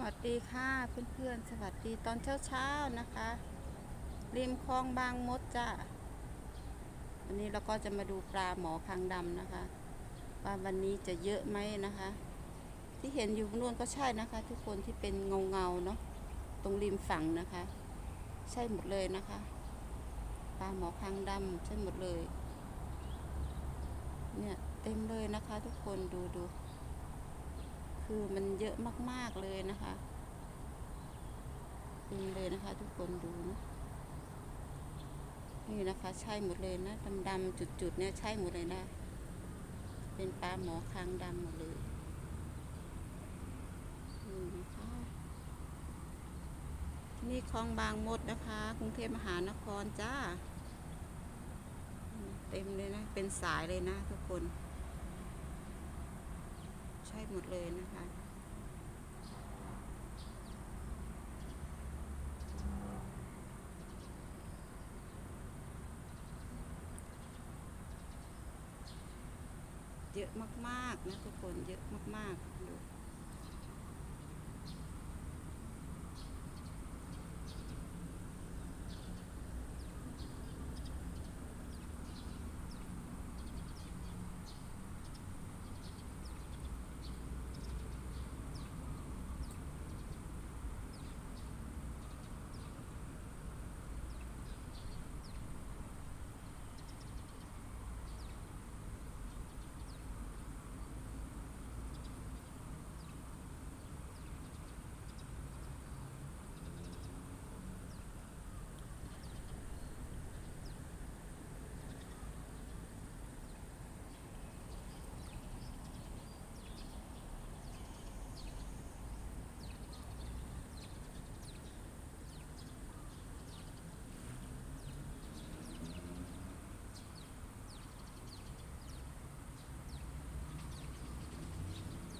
วัสดีค่ะเพื่อนๆ สวัสดีตอนเช้าๆนะคะ ริมคลองบางมดจ้าวันนี้เราก็จะมาดูปลาหมอคางดำนะคะ ว่าวันนี้จะเยอะไหมนะคะ ที่เห็นอยู่นู่นก็ใช่นะคะ ทุกคนที่เป็นเงาเงาๆเนาะตรงริมฝั่งนะคะ ใช่หมดเลยนะคะปลาหมอคางดำใช่หมดเลย เนี่ยเต็มเลยนะคะ ทุกคนดูดู คือมันเยอะมาก ๆ เลยนะคะเต็มเลยนะคะ ทุกคนดูนะนี่นะคะ ใช่หมดเลยนะดำๆจุดๆเนี่ยใช่หมดเลยนะเป็นปลาหมอคางดำหมดเลยนี่นะคะนี่คลองบางมดนะคะ กรุงเทพมหานครจ้า เต็มเลยนะ เป็นสายเลยนะทุกคน ให้หมดเลยนะคะเยอะมากๆนะทุกคนเยอะมากๆ